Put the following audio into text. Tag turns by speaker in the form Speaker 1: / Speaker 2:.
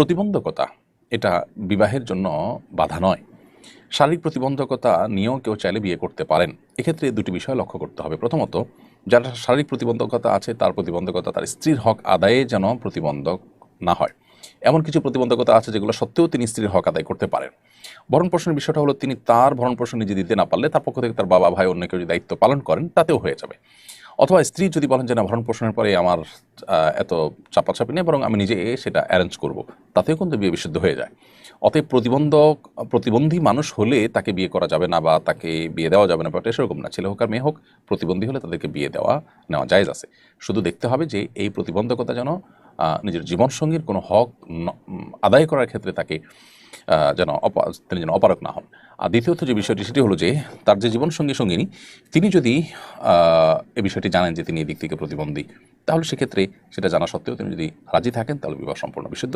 Speaker 1: প্রতিবন্ধকতা, এটা বিবাহের জন্য বাধা নয়। শারীরিক প্রতিবন্ধকতা নিয়েও কেউ চাইলে বিয়ে করতে পারেন। এক্ষেত্রে দুটি বিষয় লক্ষ্য করতে হবে। প্রথমত, যার শারীরিক প্রতিবন্ধকতা আছে, তার প্রতিবন্ধকতা, তার স্ত্রীর হক আদায়ে যেন প্রতিবন্ধক না হয়। এমন কিছু প্রতিবন্ধকতা আছে, যেগুলো সত্ত্বেও তিনি স্ত্রীর হক আদায় করতে পারেন। ভরণ পোষণের বিষয়টা হলো, তিনি তার ভরণ পোষণ নিজে দিতে না পারলে তার পক্ষ থেকে তার বাবা, ভাই, অন্য কেউ যদি দায়িত্ব পালন করেন, তাতেও হয়ে যাবে। অথবা স্ত্রী যদি বলেন যে, না, ভরণ পোষণের পরে আমার এত চাপাচাপি নেই, বরং আমি নিজে সেটা অ্যারেঞ্জ করব। তাতেও কিন্তু বিয়ে বিশুদ্ধ হয়ে যায়। অতএব প্রতিবন্ধক, প্রতিবন্ধী মানুষ হলে তাকে বিয়ে করা যাবে না বা তাকে বিয়ে দেওয়া যাবে না ব্যাপারটা সেরকম না। ছেলে হোক আর মেয়ে হোক, প্রতিবন্ধী হলে তাদেরকে বিয়ে দেওয়া, নেওয়া জায়েজ আছে। শুধু দেখতে হবে যে, এই প্রতিবন্ধকতা যেন নিজের জীবনসঙ্গীর কোনো হক আদায় করার ক্ষেত্রে তাকে যেন তিনি যেন অপারক না হন। আর দ্বিতীয়ত যে বিষয়টি, সেটি হলো যে তার যে জীবনসঙ্গী সঙ্গিনী, তিনি যদি এ বিষয়টি জানেন যে তিনি এদিক দিক থেকে প্রতিবন্ধী, তাহলে সেক্ষেত্রে সেটা জানা সত্ত্বেও তিনি যদি রাজি থাকেন, তাহলে বিবাহ সম্পূর্ণ বিশুদ্ধ।